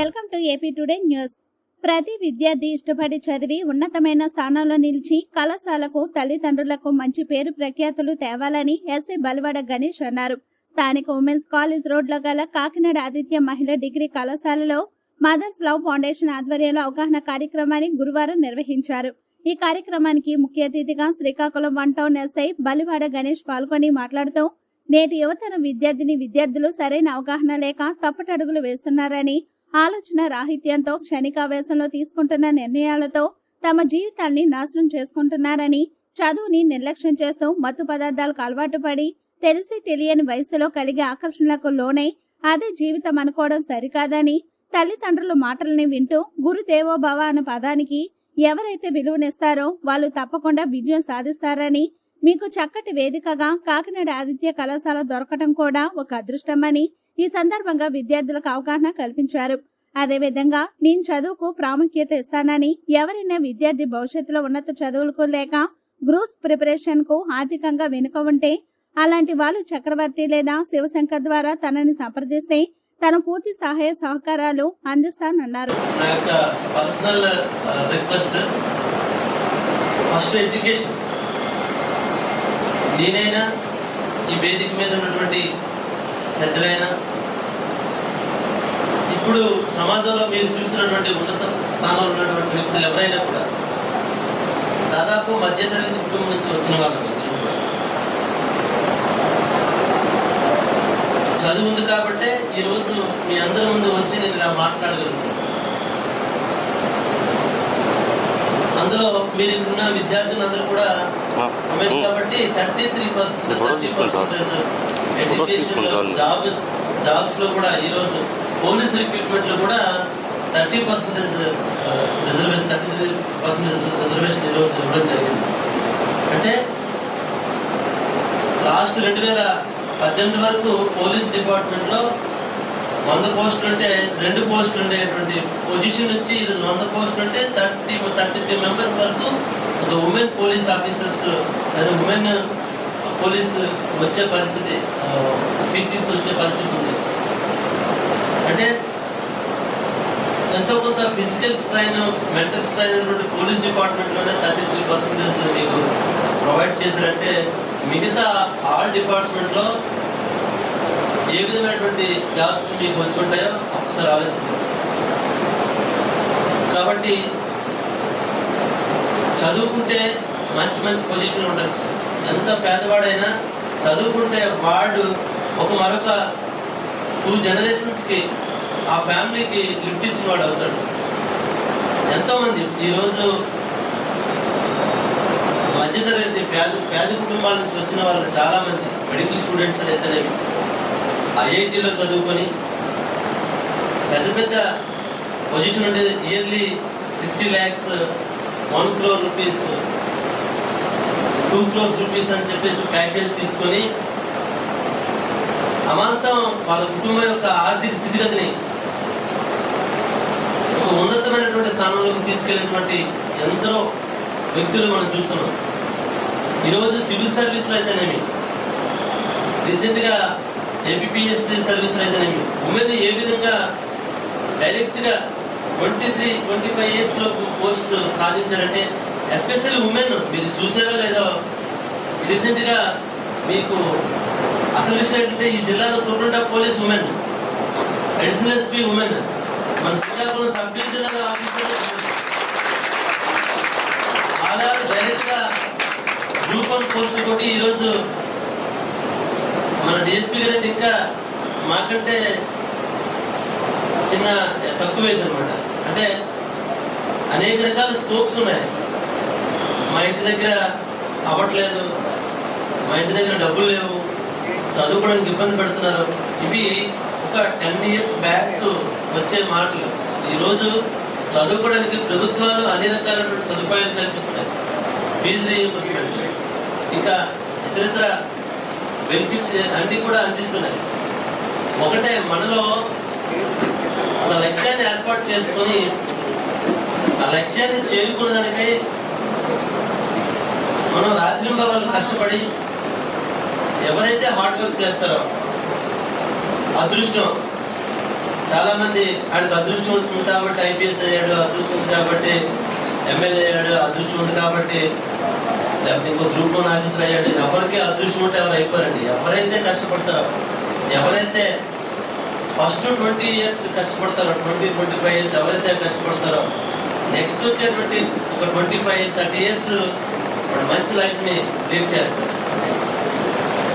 Welcome to AP today news. ప్రతి విద్యార్థి ఇష్టపడి చదివి ఉన్నతమైన స్థానంలో నిలిచి కళాశాలకు తల్లిదండ్రులకు మంచి పేరు ప్రఖ్యాతులు తేవాలని ఎస్సీ బలివాడ గణేష్ అన్నారు. స్థానిక ఉమెన్స్ కాలేజ్ రోడ్లో గల కాకినాడ ఆదిత్య మహిళా డిగ్రీ కళాశాలలో మదర్స్ లవ్ ఫౌండేషన్ ఆధ్వర్యంలో అవగాహన కార్యక్రమాన్ని గురువారం నిర్వహించారు. ఈ కార్యక్రమానికి ముఖ్య అతిథిగా Srikakulam one town SI Balivada Ganesh పాల్గొని మాట్లాడుతూ నేటి యువతరం విద్యార్థిని విద్యార్థులు సరైన అవగాహన లేక తప్పటడుగులు వేస్తున్నారని ఆలోచన రాహిత్యంతో క్షణికావేశంలో తీసుకుంటున్న నిర్ణయాలతో తమ జీవితాల్ని నాశనం చేసుకుంటున్నారని చదువుని నిర్లక్ష్యం చేస్తూ మత్తు పదార్థాలకు అలవాటు పడి తెలిసి తెలియని వయసులో కలిగే ఆకర్షణలకు లోనై అదే జీవితం అనుకోవడం సరికాదని తల్లిదండ్రుల మాటల్ని వింటూ గురుదేవోభవ అనే పదానికి ఎవరైతే విలువనిస్తారో వాళ్ళు తప్పకుండా విజయం సాధిస్తారని మీకు చక్కటి వేదికగా కాకినాడ ఆదిత్య కళాశాల దొరకటం కూడా ఒక అదృష్టమని ఈ సందర్భంగా విద్యార్థులకు అవగాహన కల్పించారు. అదేవిధంగా నేను చదువుకు ప్రాముఖ్యత ఇస్తానని ఎవరైనా విద్యార్థి భవిష్యత్తులో ఉన్నత చదువులకు లేక గ్రూప్స్ ప్రిపరేషన్కు ఆర్థికంగా వెనుక ఉంటే అలాంటి వాళ్ళు చక్రవర్తి లేదా శివశంకర్ ద్వారా తనని సంప్రదిస్తే తన పూర్తి సహాయ సహకారాలు అందిస్తానన్నారు. నా యొక్క పర్సనల్ రిక్వెస్ట్. First education. నేనైనా ఈ వేదిక మీద ఉన్నటువంటి పెద్దలైనా ఇప్పుడు సమాజంలో మీరు చూస్తున్నటువంటి ఉన్నత స్థానంలో ఉన్నటువంటి వ్యక్తులు ఎవరైనా కూడా దాదాపు మధ్యతరగతి కుటుంబం నుంచి వచ్చిన వాళ్ళు చదువు ఉంది కాబట్టే ఈరోజు మీ అందరి ముందు వచ్చి నేను ఇలా మాట్లాడగలుగుతున్నాను అందులో మీరు ఇప్పుడున్న విద్యార్థులందరూ కూడా కాబట్టి thirty three percent thirty percentage education jobs జాబ్స్లో కూడా ఈరోజు పోలీస్ రిక్రూట్మెంట్లో కూడా thirty percentage reservation thirty three percentage reservation ఈరోజు ఇవ్వడం జరిగింది. అంటే లాస్ట్ రెండు వేల పద్దెనిమిది వరకు పోలీస్ డిపార్ట్మెంట్లో వంద పోస్టులు ఉంటే రెండు పోస్టులు ఉండేటువంటి పొజిషన్ వచ్చి ఇది వంద పోస్టులు ఉంటే థర్టీ థర్టీ త్రీ మెంబర్స్ వరకు ఒక ఉమెన్ పోలీస్ ఆఫీసర్స్ అది ఉమెన్ పోలీస్ వచ్చే పరిస్థితి పీసీస్ వచ్చే పరిస్థితి ఉంది. అంటే ఎంతో కొంత ఫిజికల్ స్ట్రైన్ మెంటల్ స్ట్రైన్ ఉన్నటువంటి పోలీస్ డిపార్ట్మెంట్లోనే థర్టీ త్రీ పర్సెంటేజ్ మీకు ప్రొవైడ్ చేశారంటే మిగతా ఆల్ డిపార్ట్మెంట్లో ఏ విధమైనటువంటి జాబ్స్ మీకు వచ్చి ఉంటాయో ఒకసారి ఆలోచించండి. కాబట్టి చదువుకుంటే మంచి మంచి పొజిషన్ ఉండొచ్చు ఎంత పేదవాడైనా చదువుకుంటే వాడు ఒక మరొక టూ జనరేషన్స్కి ఆ ఫ్యామిలీకి లిఫ్ట్ ఇచ్చిన వాడు అవుతాడు. ఎంతోమంది ఈరోజు మధ్యతరగతి పేద పేద కుటుంబాల నుంచి వచ్చిన వాళ్ళు చాలామంది మెడికల్ స్టూడెంట్స్ అయితేనేమి ఐఐటీలో చదువుకొని పెద్ద పెద్ద పొజిషన్ ఉండేది yearly sixty lakhs one crore rupees two crores rupees అని చెప్పేసి ప్యాకేజ్ తీసుకొని అమాంతం వాళ్ళ కుటుంబం యొక్క ఆర్థిక స్థితిగతిని ఒక ఉన్నతమైనటువంటి స్థానంలోకి తీసుకెళ్ళినటువంటి ఎంతో వ్యక్తులు మనం చూస్తున్నాం. ఈరోజు సివిల్ సర్వీస్లో అయితేనేమి? రీసెంట్గా ఏపీఎస్సీ సర్వీసులు అయితేనేమి ఉమెన్ ఏ విధంగా డైరెక్ట్గా ట్వంటీ త్రీ ట్వంటీ ఫైవ్ ఇయర్స్లో పోస్ట్ సాధించారంటే ఎస్పెషల్లీ ఉమెన్ మీరు చూసారో లేదో రీసెంట్గా మీకు అసలు విషయం ఏంటంటే ఈ జిల్లాలో superintendent of police women additional SP women మన శ్రీకాకుళం సబ్ డివిజనల్ ఆఫీసర్ ఆధార్ డైరెక్ట్గా గ్రూప్ వన్ పోస్ట్ కొట్టి ఈరోజు మన డిఎస్పీ గారు ఇంకా మాకంటే చిన్న తక్కువ ఏజ్ అనమాట అంటే అనేక రకాల స్కోప్స్ ఉన్నాయి. మా ఇంటి దగ్గర అవ్వట్లేదు. మా ఇంటి దగ్గర డబ్బులు లేవు. చదువుకోవడానికి ఇబ్బంది పెడుతున్నారు. ఇవి ఒక టెన్ ఇయర్స్ బ్యాక్ వచ్చే మాటలు. ఈరోజు చదువుకోవడానికి ప్రభుత్వాలు అన్ని రకాలైన సదుపాయాలు కల్పిస్తున్నాయి. Fee reimbursement. ఇంకా ఇతరితర బెనిఫిట్స్ అన్ని కూడా అందిస్తున్నాయి. ఒకటే మనలో ఒక లక్ష్యాన్ని ఏర్పాటు చేసుకొని ఆ లక్ష్యాన్ని చేరుకున్నదానికై మనం మనం రాత్రింబవళ్ళు కష్టపడి ఎవరైతే హార్డ్ వర్క్ చేస్తారో అదృష్టం. చాలా మంది ఆయనకు అదృష్టం ఉంది కాబట్టి ఐపీఎస్ అయ్యాడు అదృష్టం కాబట్టి ఎమ్మెల్యే అయ్యాడు అదృష్టం ఉంది కాబట్టి లేకపోతే ఇంకో గ్రూప్ వన్ ఆఫీసర్ అయ్యాడు. ఎవరికి అదృష్టం ఉంటే ఎవరు అయిపోయారండి ఎవరైతే కష్టపడతారో ఎవరైతే ఫస్ట్ ట్వంటీ ఇయర్స్ కష్టపడతారో ట్వంటీ ట్వంటీ ఫైవ్ ఇయర్స్ ఎవరైతే కష్టపడతారో నెక్స్ట్ వచ్చేటువంటి ఒక ట్వంటీ ఫైవ్ థర్టీ ఇయర్స్ మంచి లైఫ్ని లీడ్ చేస్తారు.